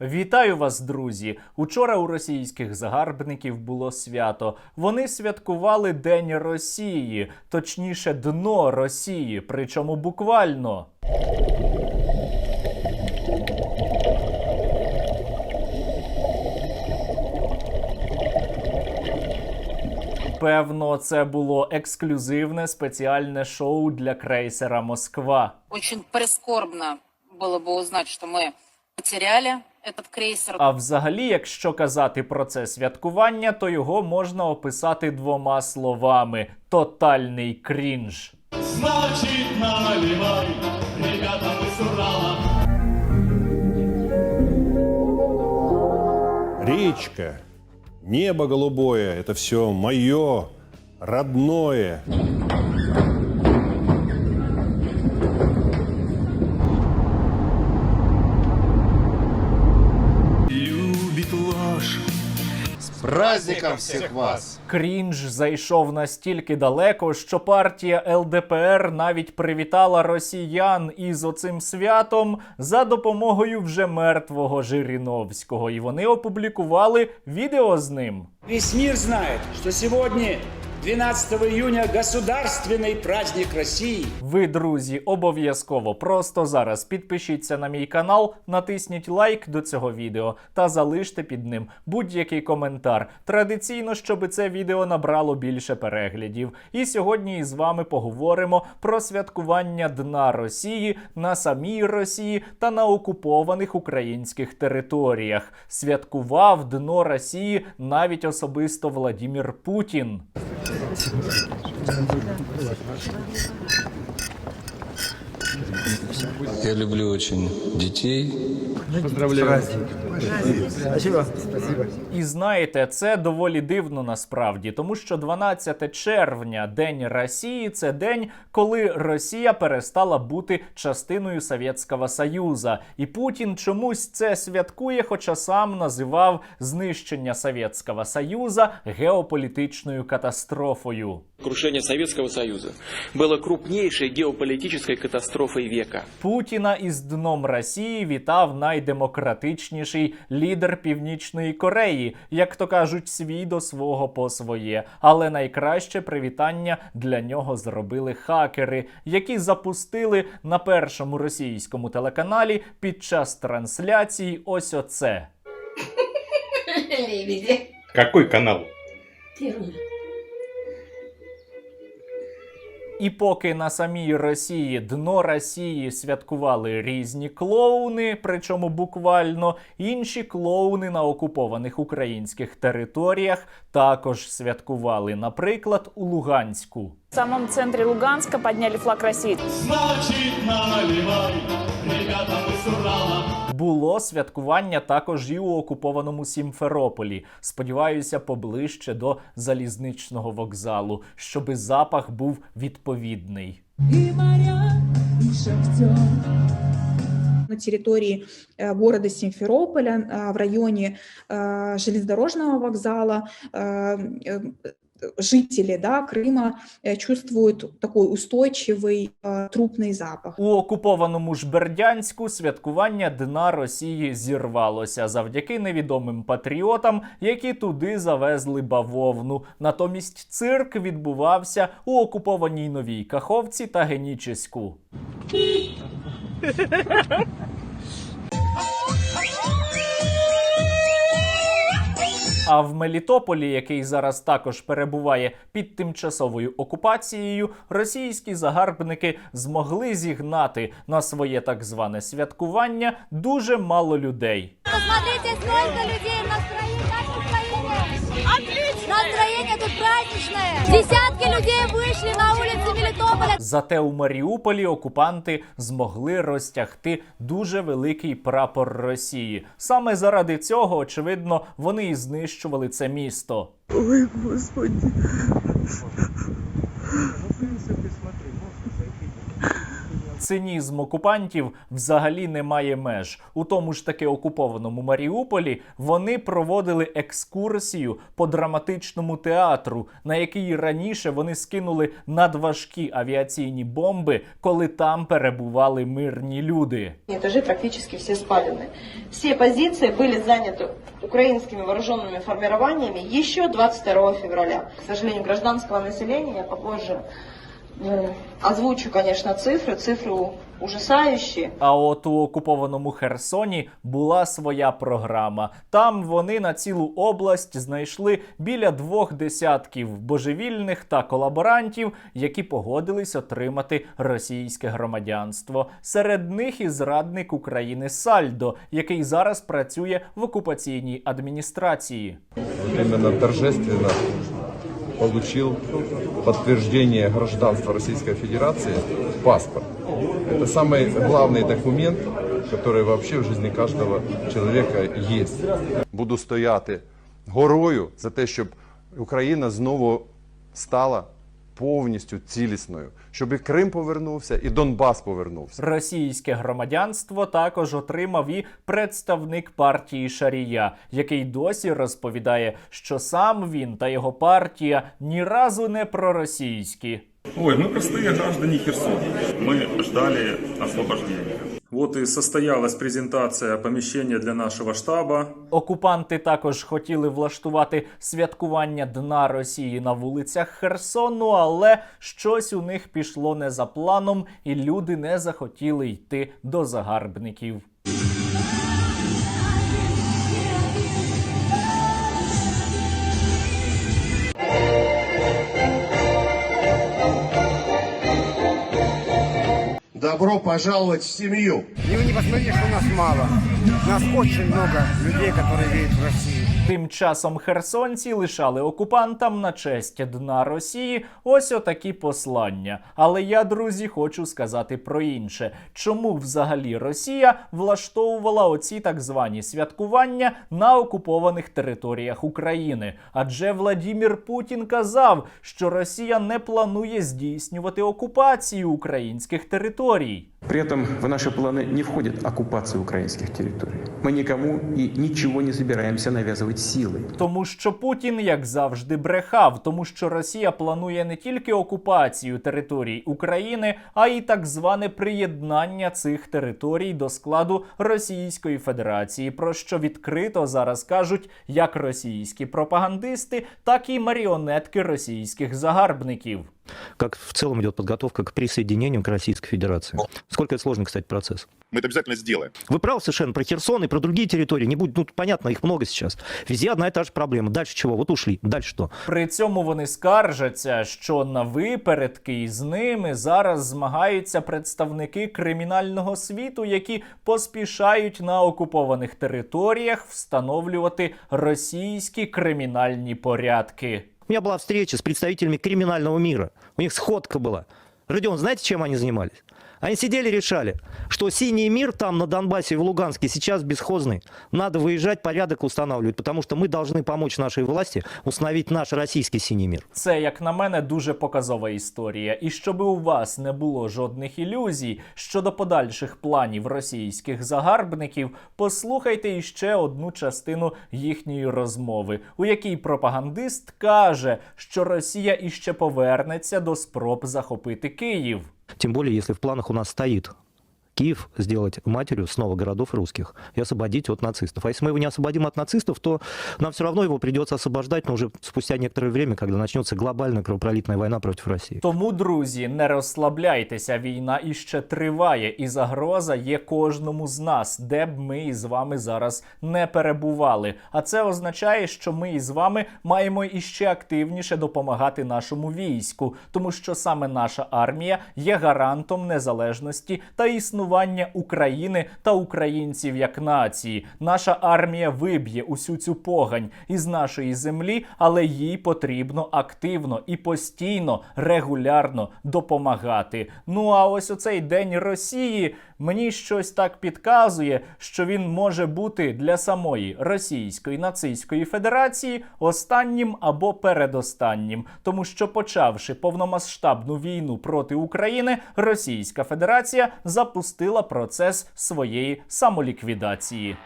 Вітаю вас, друзі! Учора у російських загарбників було свято. Вони святкували День Росії, точніше, дно Росії, причому буквально. Певно, це було ексклюзивне спеціальне шоу для крейсера Москва. Очень прискорбно было бы узнать, что мы потеряли этот крейсер. А взагалі, якщо казати про це святкування, то його можна описати двома словами: тотальний крінж. Значит, наливай, ребята, мы с Урала. Речка, небо голубое, это все мое, родное. Праздником всіх вас! Крінж зайшов настільки далеко, що партія ЛДПР навіть привітала росіян із оцим святом за допомогою вже мертвого Жириновського, і вони опублікували відео з ним. Весь мир знає, що сегодня, 12 июня, государственный праздник России. Ви, друзі, обов'язково просто зараз підпишіться на мій канал, натисніть лайк до цього відео та залиште під ним будь-який коментар. Традиційно, щоб це відео набрало більше переглядів. І сьогодні із вами поговоримо про святкування Дна Росії на самій Росії та на окупованих українських територіях. Святкував дно Росії навіть особисто Владімір Путін. ちょっと待ってください。Я люблю очень детей. І знаєте, це доволі дивно насправді, тому що 12 червня, День Росії, це день, коли Росія перестала бути частиною Совєтського Союза. І Путін чомусь це святкує, хоча сам називав знищення Совєтського Союза геополітичною катастрофою. Крушение Советского Союза было крупнейшей геополитической катастрофой века. Путіна із дном Росії вітав найдемократичніший лідер Північної Кореї, як то кажуть, свій до свого по своє. Але найкраще привітання для нього зробили хакери, які запустили на першому російському телеканалі під час трансляції ось оце. Какой канал? Первый. І поки на самій Росії дно Росії святкували різні клоуни, причому буквально інші клоуни на окупованих українських територіях також святкували, наприклад, у Луганську. В самом центре Луганска подняли флаг России. Значит, наливай, ребята, с Урала Було святкування також і у окупованому Сімферополі. Сподіваюся, поближче до залізничного вокзалу, щоби запах був відповідний. на территории э, города Симферополя э, в районе э, железнодорожного вокзала э, э, жители да, Крыма э, чувствуют такой устойчивый э, трупный запах. У окупованому ж Бердянську святкування Дна Росії зірвалося завдяки невідомим патріотам, які туди завезли бавовну. Натомість цирк відбувався у окупованій новій Каховці та Генічеську. А в Мелітополі, який зараз також перебуває під тимчасовою окупацією, російські загарбники змогли зігнати на своє так зване святкування дуже мало людей. Посмотрите, скільки людей настроение. Как в Отлично! Тут праздничное. Десятки людей вышли на улицы Мелитополя. Зате у Маріуполі окупанти змогли розтягти дуже великий прапор Росії. Саме заради цього, очевидно, вони і знищували це місто. Цинізм окупантів взагалі не має меж. У тому ж таки окупованому Маріуполі вони проводили екскурсію по драматичному театру, на який раніше вони скинули надважкі авіаційні бомби, коли там перебували мирні люди. Этажи практически все спалены. Все позиции были заняты украинскими вооруженными формированиями еще 22 февраля. К сожалению, гражданского населения я попозже э, озвучу, конечно, цифры. Цифры ужасающие. А от у окупованому Херсоні була своя програма. Там вони на цілу область знайшли біля двох десятків божевільних та колаборантів, які погодились отримати російське громадянство. Серед них і зрадник України Сальдо, який зараз працює в окупаційній адміністрації. именно торжественно получил подтверждение гражданства Российской Федерации паспорт. Это самый главный документ, который вообще в жизни каждого человека есть. Буду стояти горою за те, щоб Україна знову стала повністю цілісною, щоб і Крим повернувся, і Донбас повернувся. Російське громадянство також отримав і представник партії Шарія, який досі розповідає, що сам він та його партія ні разу не проросійські. Ой, мы простые граждане Херсона. Мы ждали освобождения. Вот и состоялась презентация помещения для нашего штаба. Окупанти також хотіли влаштувати святкування Дна Росії на вулицях Херсону, але щось у них пішло не за планом, і люди не захотіли йти до загарбників. Добро пожаловать в семью. И вы не посмотрите, что нас мало. Нас очень много людей, которые верят в Россию. Тим часом херсонці лишали окупантам на честь дна Росії ось отакі послання. Але я, друзі, хочу сказати про інше: чому взагалі Росія влаштовувала оці так звані святкування на окупованих територіях України? Адже Владімір Путін казав, що Росія не планує здійснювати окупацію українських територій. При этом в наши планы не входит оккупация украинских территорий. Мы никому и ничего не собираемся навязывать силой. Тому що Путін, як завжди, брехав, тому що Росія планує не тільки окупацію територій України, а й так зване приєднання цих територій до складу Російської Федерації, про що відкрито зараз кажуть як російські пропагандисти, так і маріонетки російських загарбників. как в целом идет подготовка к присоединению к Российской Федерации. Сколько это сложный, кстати, процесс. Ми це обов'язково зробимо. Вы правы совершенно про Херсон и про другие территории. Не будет, ну, понятно, их много сейчас. Везде одна и та же проблема. Дальше чего? Вот ушли. Дальше что? При цьому вони скаржаться, що на випередки із ними зараз змагаються представники кримінального світу, які поспішають на окупованих територіях встановлювати російські кримінальні порядки. У меня была встреча с представителями криминального мира. У них сходка была. Родион, знаете, чем они занимались? Они сидели и решали, что синий мир там на Донбассе и в Луганске сейчас бесхозный. Надо выезжать, порядок устанавливать, потому что мы должны помочь нашей власти установить наш российский синий мир. Це, як на мене, дуже показова історія. І щоби у вас не було жодних ілюзій щодо подальших планів російських загарбників, послухайте іще одну частину їхньої розмови, у якій пропагандист каже, що Росія іще повернеться до спроб захопити Київ. Тем более, если в планах у нас стоит Киев сделать матерью снова городов русских и освободить от нацистов. А если мы его не освободим от нацистов, то нам все равно его придется освобождать, но уже спустя некоторое время, когда начнется глобальная кровопролитная война против России. Тому, друзі, не розслабляйтеся. Війна іще триває, і загроза є кожному з нас, де б ми із вами зараз не перебували. А це означає, що ми із вами маємо іще активніше допомагати нашому війську, тому що саме наша армія є гарантом незалежності та існування існування України та українців як нації. Наша армія виб'є усю цю погань із нашої землі, але їй потрібно активно і постійно, регулярно допомагати. Ну а ось оцей день Росії мені щось так підказує, що він може бути для самої Російської нацистської Федерації останнім або передостаннім, тому що почавши повномасштабну війну проти України, Російська Федерація запустила процес своєї самоліквідації.